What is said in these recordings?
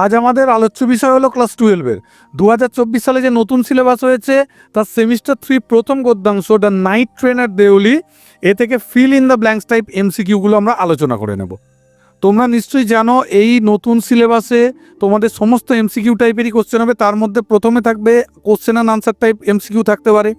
আজ আমাদের আলোচ্য বিষয় হলো ক্লাস টুয়েলভের দু হাজার চব্বিশ সালে যে নতুন সিলেবাস হয়েছে, তার সেমিস্টার থ্রি প্রথম গদ্যাংশ the night train at Deoli, এ থেকে fill in the blanks type এমসিকিউগুলো আমরা আলোচনা করে নেব। তোমরা নিশ্চয়ই জানো, এই নতুন সিলেবাসে তোমাদের সমস্ত এমসিকিউ টাইপেরই কোশ্চেন হবে। তার মধ্যে প্রথমে থাকবে question and answer type MCQ থাকতে পারে।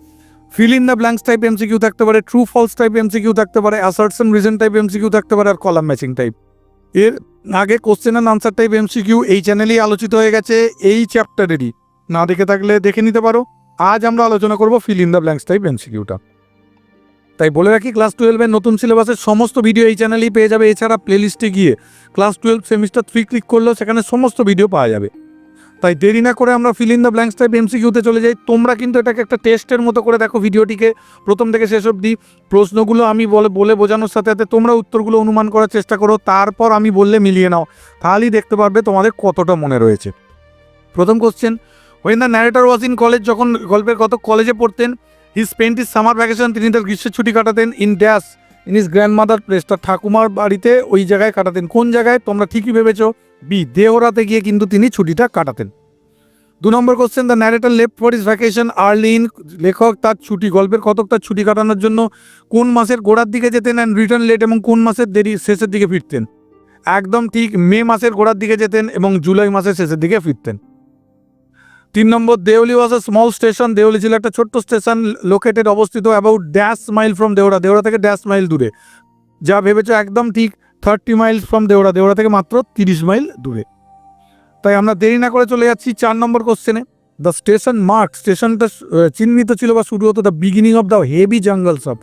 Fill in the blanks type MCQ থাকতে পারে। ট্রু ফলস টাইপ এমসিকিউ থাকতে পারে। Assertion and reason type MCQ থাকতে পারে। আর কলাম ম্যাচিং টাইপের আগে question and answer type MCQ এই চ্যানেলেই আলোচিত হয়ে গেছে, এই চ্যাপ্টারেরই না দেখে থাকলে দেখে নিতে পারো। আজ আমরা আলোচনা করব fill in the blanks type এমসিকিউটা তাই বলে রাখি ক্লাস টুয়েলভের নতুন সিলেবাসের সমস্ত ভিডিও এই চ্যানেলেই পেয়ে যাবে। এছাড়া প্লেলিস্টে গিয়ে class twelve semester three click করলেও সেখানে সমস্ত ভিডিও পাওয়া যাবে। তাই দেরি না করে আমরা fill in the blanks type এমসিকিউতে চলে যাই। তোমরা কিন্তু এটাকে একটা টেস্টের মতো করে দেখো ভিডিওটিকে। প্রথম থেকে শেষ অবধি প্রশ্নগুলো আমি বলে বলে বোঝানোর সাথে সাথে তোমরা উত্তরগুলো অনুমান করার চেষ্টা করো, তারপর আমি বললে মিলিয়ে নাও। তাহলেই দেখতে পারবে তোমাদের কতটা মনে রয়েছে। প্রথম question when the narrator was in college যখন গল্পের কত কলেজে পড়তেন he spent his summer vacation তিনি তার গ্রীষ্মের ছুটি কাটাতেন in dash in his grandmother place তার ঠাকুমার বাড়িতে ওই জায়গায় কাটাতেন। কোন জায়গায়? তোমরা ঠিকই ভেবেছো বি দেহরাতে গিয়ে কিন্তু তিনি ছুটিটা কাটাতেন। দু নম্বর question the narrator left for his vacation early in লেখক তার ছুটি, গল্পের কতক তার ছুটি কাটানোর জন্য কোন মাসের গোড়ার দিকে যেতেন অ্যান্ড রিটার্ন লেট এবং কোন মাসের দেরি শেষের দিকে ফিরতেন। একদম ঠিক মে মাসের গোড়ার দিকে যেতেন এবং জুলাই মাসের শেষের দিকে ফিরতেন। তিন নম্বর দেওলি ওয়াজ আ স্মল স্টেশন দেওলি ছিল একটা ছোট্ট স্টেশন লোকেটেড অবস্থিত about dash mile from Dehra Dehra থেকে ড্যাশ মাইল দূরে। যা ভেবেছো একদম ঠিক thirty mile from Dehra Dehra থেকে মাত্র তিরিশ মাইল দূরে। তাই আমরা দেরি না করে চলে যাচ্ছি চার নম্বর কোশ্চেনে দ্য স্টেশন মার্ক স্টেশনটা চিহ্নিত ছিল বা শুরু হতো the beginning of the heavy jungles of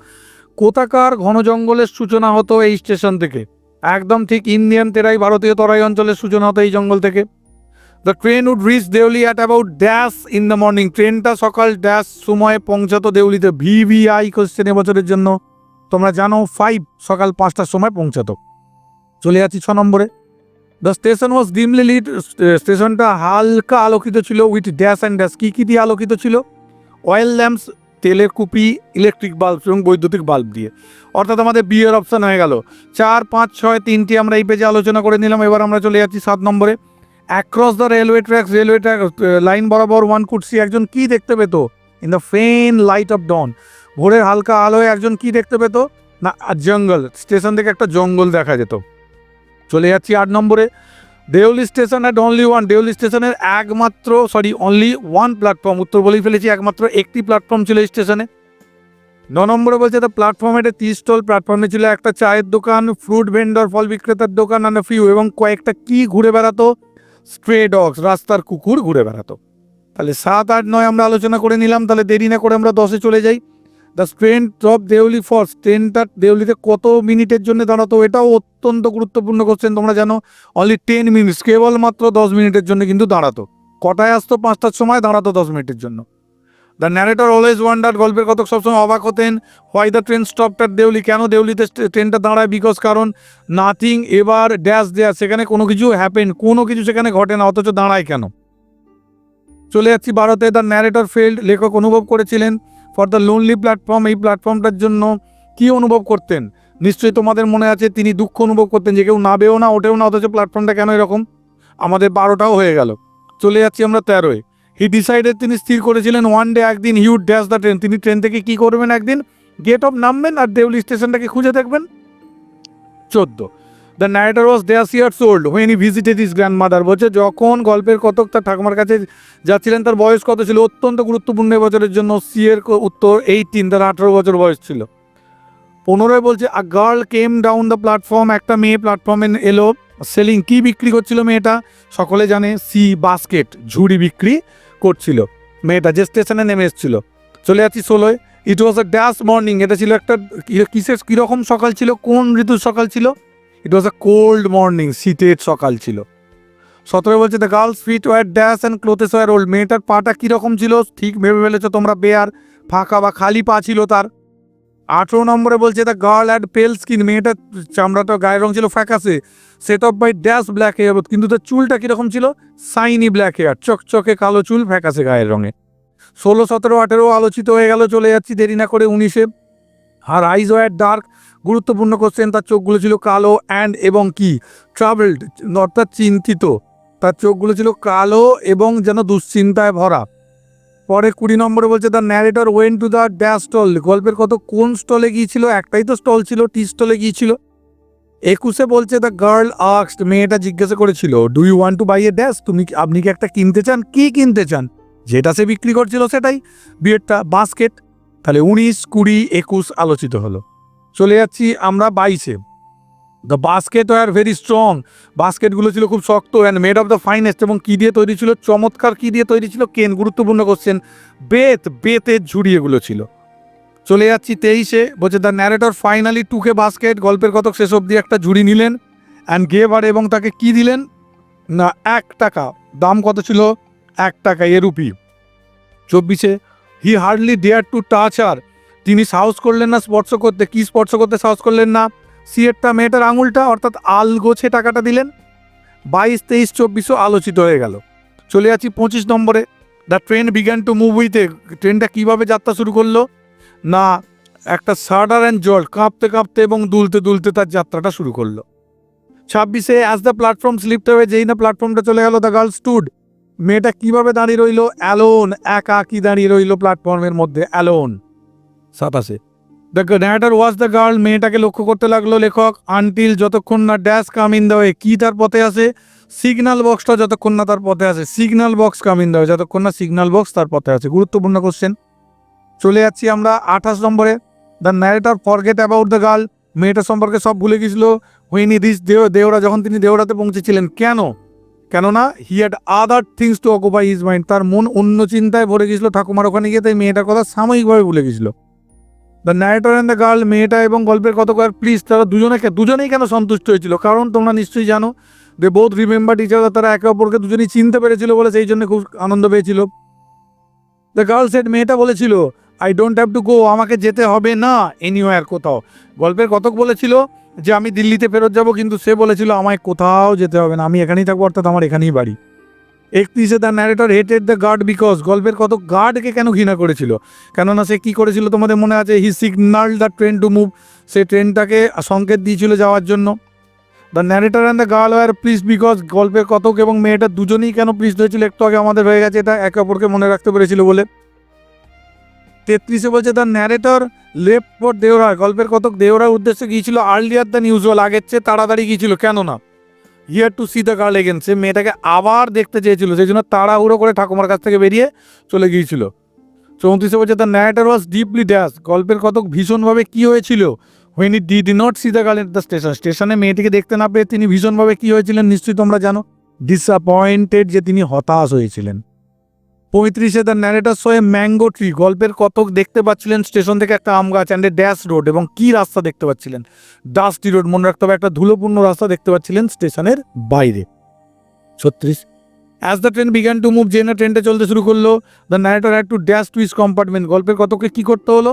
কোথাকার ঘন জঙ্গলের সূচনা হতো এই স্টেশন থেকে? একদম ঠিক ইন্ডিয়ান তেরাই, ভারতীয় তরাই অঞ্চলের সূচনা হতো এই জঙ্গল থেকে। The train would reach Deoli at about dash in the morning ট্রেনটা সকাল ড্যাশ সময়ে পৌঁছাতো দেউলিতে। ভিভিআই কোশ্চেন এবছরের জন্য। তোমরা জানো ফাইভ সকাল পাঁচটার সময় পৌঁছাতো। চলে যাচ্ছি ছ নম্বরে। The station was dimly lit স্টেশনটা হালকা আলোকিত ছিল উইথ ড্যাশ অ্যান্ড ড্যাশ কী কী দিয়ে আলোকিত ছিল? অয়েল ল্যাম্পস তেলের কুপি ইলেকট্রিক বাল্ব এবং বৈদ্যুতিক বাল্ব দিয়ে। অর্থাৎ আমাদের বিয়ের অপশান হয়ে গেল। চার, পাঁচ, ছয়, তিনটি আমরা এই পেজে আলোচনা করে নিলাম। এবার আমরা চলে যাচ্ছি সাত নম্বরে। Across the railway tracks railway track line বরাবর ওয়ান কুটসি। একজন কি দেখতে পেত? In the faint light of dawn ভোরের হালকা আলোয় একজন কি দেখতে পেত? না জঙ্গল। স্টেশন থেকে একটা জঙ্গল দেখা যেত। চলে যাচ্ছি আট নম্বরে। Deoli station at only one Deoli স্টেশনের একমাত্র সরি অনলি ওয়ান প্ল্যাটফর্ম উত্তর বলেই ফেলেছি, একমাত্র একটি প্ল্যাটফর্ম ছিল স্টেশনে। ন নম্বরে বলছে দ্য প্ল্যাটফর্মে একটা টি স্টল প্ল্যাটফর্মে ছিল একটা চায়ের দোকান ফ্রুট ভেন্ডর ফল বিক্রেতার দোকান আর ফিউ এবং কয়েকটা কি ঘুরে বেড়াতো? স্ট্রে ডগস রাস্তার কুকুর ঘুরে বেড়াতো। তাহলে সাত, আট, নয় আমরা আলোচনা করে নিলাম, তাহলে দেরি না করে আমরা দশে চলে যাই। The train drop Deoli falls ট্রেনটা দেউলিতে কত মিনিটের জন্য দাঁড়াতো, এটাও অত্যন্ত গুরুত্বপূর্ণ কোশ্চেন তোমরা জানো অনলি টেন মিনিটস কেবলমাত্র দশ মিনিটের জন্য কিন্তু দাঁড়াতো। কটায় আসতো? পাঁচটার সময় দাঁড়াতো দশ মিনিটের জন্য। দ্য ন্যারেটর অলওয়েজ ওয়ান্ডার গল্পের কতক সবসময় অবাক হতেন why the train stopped at Deoli কেন দেউলিতে ট্রেনটা দাঁড়ায়? বিকজ কারণ নাথিং এবার ড্যাশ দেয়া সেখানে কোনো কিছু হ্যাপেন কোনো কিছু সেখানে ঘটে না, অথচ দাঁড়ায় কেন? চলে যাচ্ছি ভারতে। দ্য ন্যারেটর ফেল্ড লেখক অনুভব করেছিলেন ফর দ্য লোনলি প্ল্যাটফর্ম এই প্ল্যাটফর্মটার জন্য কি অনুভব করতেন? নিশ্চয়ই তোমাদের মনে আছে, তিনি দুঃখ অনুভব করতেন যে কেউ নাবেও না, ওঠেও না, অথচ প্ল্যাটফর্মটা কেন এরকম? আমাদের বারোটাও হয়ে গেল। চলে যাচ্ছি আমরা তেরোয়। হি ডিসাইডেড তিনি স্থির করেছিলেন ওয়ান ডে একদিন হিউড ড্যাশ দ্য ট্রেন তিনি ট্রেন থেকে কি করবেন একদিন? গেট অফ নামবেন আর দেউলি স্টেশনটাকে খুঁজে দেখবেন? চোদ্দ। The narrator was দেয়াস years old when he visited his grandmother বলছে, যখন গল্পের কতক তার ঠাকুমার কাছে যাচ্ছিলেন, তার বয়স কত ছিল? অত্যন্ত গুরুত্বপূর্ণ বছরের জন্য সি এর উত্তর এইটিন তার আঠারো বছর বয়স ছিল। পনেরোয় বলছে a girl came down the platform একটা মেয়ে প্ল্যাটফর্মে এলো সেলিং কি বিক্রি করছিল মেয়েটা? সকলে জানে, সি বাস্কেট ঝুড়ি বিক্রি করছিল। মেয়েটা যে স্টেশনে নেমে এসেছিল। চলে যাচ্ছি ষোলোয়। ইট ওয়াজ আ ড্যাশ মর্নিং এটা ছিল একটা কিসের, কীরকম সকাল ছিল, কোন ঋতুর সকাল ছিল? ইট ওয়াজ আ কোল্ড মর্নিং শীতের সকাল ছিল। সতেরো বলছে the girl's feet were dash and clothes were old মেয়েটার পাটা কীরকম ছিল? ঠিক ভেবে ফেলেছো তোমরা, বেয়ার। ফাঁকা বা খালি পা ছিল তার। আঠেরো নম্বরে বলছে the girl had pale skin মেয়েটার চামড়াটা গায়ের রং ছিল ফ্যাকাসে set off by dash black hair কিন্তু তার চুলটা কীরকম ছিল? সাইনি ব্ল্যাক হেয়ার চকচকে কালো চুল ফ্যাকাসে গায়ের রঙে। ষোলো, সতেরো, আঠেরো, আলোচিত হয়ে গেল, চলে যাচ্ছি দেরি না করে উনিশে। আর আইজ ওয়ার ডার্ক গুরুত্বপূর্ণ কোশ্চেন তার চোখগুলো ছিল কালো অ্যান্ড এবং কি? ট্রাভেলড অর্থাৎ চিন্তিত। তার চোখগুলো ছিল কালো এবং যেন দুশ্চিন্তায় ভরা। পরে কুড়ি নম্বরে বলছে the narrator went to the dash stall গল্পের কত, কোন স্টলে গিয়েছিল? একটাই তো স্টল ছিল, টি স্টলে গিয়েছিল। একুশে বলছে দ্য গার্ল আক্সড মেয়েটা জিজ্ঞাসা করেছিল do you want to buy a dash তুমি আপনি কি একটা কিনতে চান? কি কিনতে চান? যেটা সে বিক্রি করছিল সেটাই। বিয়েরটা বাস্কেট তাহলে উনিশ, কুড়ি, একুশ আলোচিত হলো। চলে যাচ্ছি আমরা বাইশে। The basket are very strong বাস্কেটগুলো ছিল খুব শক্ত and made of the finest এবং কী দিয়ে তৈরি ছিল? চমৎকার কী দিয়ে তৈরি ছিল? কেন? গুরুত্বপূর্ণ কোশ্চেন বেত বেতের ঝুড়ি এগুলো ছিল। চলে যাচ্ছি তেইশে। বলছে the narrator finally took a basket গল্পের কতক শেষ অবধি একটা ঝুড়ি নিলেন অ্যান্ড গেভ আর এবং তাকে কি দিলেন? না, এক টাকা। দাম কত ছিল? এক টাকা, এ রুপি। চব্বিশে he hardly dare to touch her তিনি সাহস করলেন না স্পর্শ করতে। কি স্পর্শ করতে সাহস করলেন না? সিয়েরটা মেয়েটার আঙুলটা, অর্থাৎ আল গোছে টাকাটা দিলেন। বাইশ, তেইশ, চব্বিশও আলোচিত হয়ে গেল। চলে আছি পঁচিশ নম্বরে। The train began to move উইথে ট্রেনটা কীভাবে যাত্রা শুরু করল? না, একটা সার্ডার অ্যান্ড জল কাঁপতে কাঁপতে এবং দুলতে দুলতে তার যাত্রাটা শুরু করল। ছাব্বিশে অ্যাজ দ্য প্ল্যাটফর্ম স্লিপতে হয়ে যেই না প্ল্যাটফর্মটা চলে গেল দ্য গার্লস টুড মেয়েটা কীভাবে দাঁড়িয়ে রইল? অ্যালোন একা কি দাঁড়িয়ে রইল প্ল্যাটফর্মের মধ্যে অ্যালোন সাতাশে the narrator was the girl মেয়েটাকে লক্ষ্য করতে লাগল লেখক আনটিল যতক্ষণ না ড্যাশ কাম ইন দেওয়ে কি তার পথে আসে সিগনাল বক্সটা যতক্ষণ না তার পথে আসে সিগনাল বক্স কাম ইন যতক্ষণ না সিগনাল বক্স তার পথে আছে। গুরুত্বপূর্ণ কোশ্চেন চলে যাচ্ছি আমরা আঠাশ নম্বরে। The narrator forget about the girl মেয়েটা সম্পর্কে সব ভুলে গেছিল হুইনি দিস দেও দেওরা, যখন তিনি দেওরাতে পৌঁছেছিলেন, কেন? কেননা he had other things to occupy his mind তার মন অন্য চিন্তায় ভরে গেছিল ঠাকুমার ওখানে গিয়ে তাই মেয়েটার কথা সাময়িকভাবে ভুলে গেছিল the narrator and the girl মেয়েটা এবং গল্পের কত কয়েক প্লিজ তারা দুজনে দুজনেই কেন সন্তুষ্ট হয়েছিল? কারণ তোমরা নিশ্চয়ই জানো দে বোধ রিমেম্বার টিচার তারা একে অপরকে দুজনেই চিনতে পেরেছিল বলে সেই জন্য খুব আনন্দ পেয়েছিল। দ্য গার্ল সেট মেয়েটা বলেছিল I don't have to go আমাকে যেতে হবে না এনিওয়ার কোথাও। গল্পের কতক বলেছিল যে, আমি দিল্লিতে ফেরত যাব, কিন্তু সে বলেছিল, আমায় কোথাও যেতে হবে না, আমি এখানেই থাকব, অর্থাৎ আমার এখানেই বাড়ি। একত্রিশে the narrator hated the guard because গল্পের কত গার্ডকে কেন ঘৃণা করেছিল? কেননা সে কি করেছিল তোমাদের মনে আছে? He signal the train to move সে ট্রেনটাকে সংকেত দিয়েছিল যাওয়ার জন্য। The narrator and the girl were pleased because গল্পের কতক এবং মেয়েটা দুজনেই কেন প্লিজ হয়েছিল একটু আগে আমাদের হয়ে গেছে এটা একে অপরকে মনে রাখতে পেরেছিল বলে। তেত্রিশে বলছে the narrator left for Deora গল্পের কতক দেওরার উদ্দেশ্যে গিয়েছিল আর্লিয়ার দ্যান ইউজুয়াল আগের চেয়ে তাড়াতাড়ি গিয়েছিল কেন না here to see the girl again সে মেয়েটাকে আবার দেখতে চেয়েছিল, সেই জন্য তাড়াহুড়ো করে ঠাকুমার কাছ থেকে বেরিয়ে চলে গিয়েছিল। চৌত্রিশে বলছে the narrator was deeply dash গল্পের কতক ভীষণভাবে কি হয়েছিল? When he did not see the girl at the station স্টেশনে মেয়েটিকে দেখতে না পেয়ে তিনি ভীষণভাবে কি হয়েছিলেন, নিশ্চয়ই তোমরা জানো। ডিসঅ্যাপয়েন্টেড যে তিনি হতাশ হয়েছিলেন। পঁয়ত্রিশে the narrator saw a mango tree গল্পের কতক দেখতে পাচ্ছিলেন স্টেশন থেকে একটা আম গাছ অ্যান্ড ড্যাশ রোড এবং কি রাস্তা দেখতে পাচ্ছিলেন? ডাস্টি রোড মনে রাখতে হবে, একটা ধুলোপূর্ণ রাস্তা দেখতে পাচ্ছিলেন স্টেশনের বাইরে। ছত্রিশ as the train began to move যে না ট্রেনটা চলতে শুরু করল the narrator had to dash to his compartment গল্পের কতকে কি করতে হলো?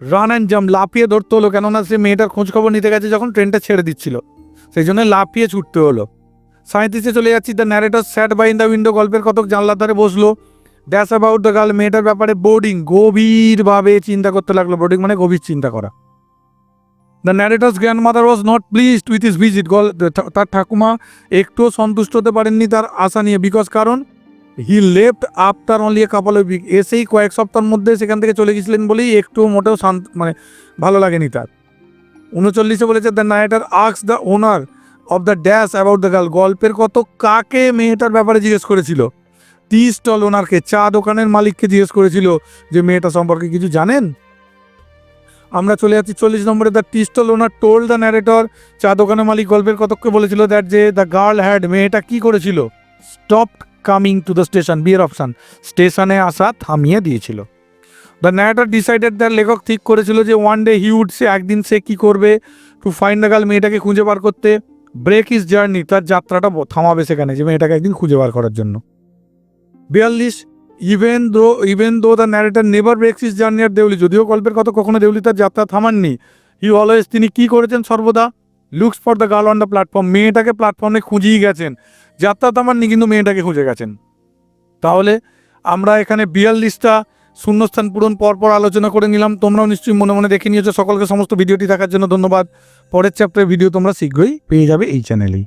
রান অ্যান্ড জাম্প লাফিয়ে ধরতে হলো, কেননা সে মেয়েটার খোঁজখবর নিতে গেছে যখন ট্রেনটা ছেড়ে দিচ্ছিল। সেই জন্য লাফিয়ে ছুটতে হলো। সাঁত্রিশে চলে যাচ্ছি the narrator sat by in the window গল্পের কতক জানলার ধারে বসল। ড্যাশ অ্যাবাউট দ্য গার্ল মেয়েটার ব্যাপারে বোর্ডিং গভীরভাবে চিন্তা করতে লাগল। বোর্ডিং মানে গভীর চিন্তা করা। The narrator's grandmother was not pleased with his visit গল, তার ঠাকুমা একটুও সন্তুষ্ট হতে পারেননি তার আশা নিয়ে। বিকজ কারণ he left after only a couple week এসেই কয়েক সপ্তাহের মধ্যে সেখান থেকে চলে গেছিলেন বলেই একটুও মোটেও শান্ত মানে ভালো লাগেনি তার। উনচল্লিশে বলেছে the narrator asks the owner of the dash about the girl গল্পের কত কাকে মেয়েটার ব্যাপারে জিজ্ঞেস করেছিল? টি স্টল ওনারকে চা দোকানের মালিককে জিজ্ঞেস করেছিল যে, মেয়েটা সম্পর্কে কিছু জানেন? আমরা চলে যাচ্ছি চল্লিশ নম্বরে। The tea stall owner told the narrator চা দোকানের মালিক গল্পের কতককে বলেছিল দ্যাট যে দ্য গার্ল হ্যাড মেয়েটা কি করেছিল? Stop coming to the station বিয়ের অপশান স্টেশনে আসা থামিয়ে দিয়েছিল। দ্য ন্যারেটর ডিসাইডেড দ্য লেখক ঠিক করেছিল যে ওয়ান ডে হিউড সে একদিন সে কি করবে? টু ফাইন্ড দ্য গার্ল মেয়েটাকে খুঁজে বার করতে। ব্রেক ইজ জার্নি তার যাত্রাটা থামাবে সেখানে, যে, মেয়েটাকে একদিন খুঁজে বার করার জন্য। বিয়াল্লিশ even though even though the narrator never breaks his journey আর দেউলি যদিও গল্পের কথা কখনো দেউলি তার যাত্রা থামাননি হি অলওয়েজ তিনি কি করেছেন সর্বদা? Looks for the girl on the platform মেয়েটাকে প্ল্যাটফর্মে খুঁজেই গেছেন, যাত্রা থামাননি কিন্তু মেয়েটাকে খুঁজে গেছেন। তাহলে আমরা এখানে বিয়াল্লিশটা শূন্যস্থান পূরণ পরপর আলোচনা করে নিলাম, তোমরাও নিশ্চয়ই মনে মনে দেখে নিয়েছো, সকলকে সমস্ত ভিডিওটি দেখার জন্য ধন্যবাদ। পরের চ্যাপ্টারের ভিডিও তোমরা শীঘ্রই পেয়ে যাবে এই চ্যানেলেই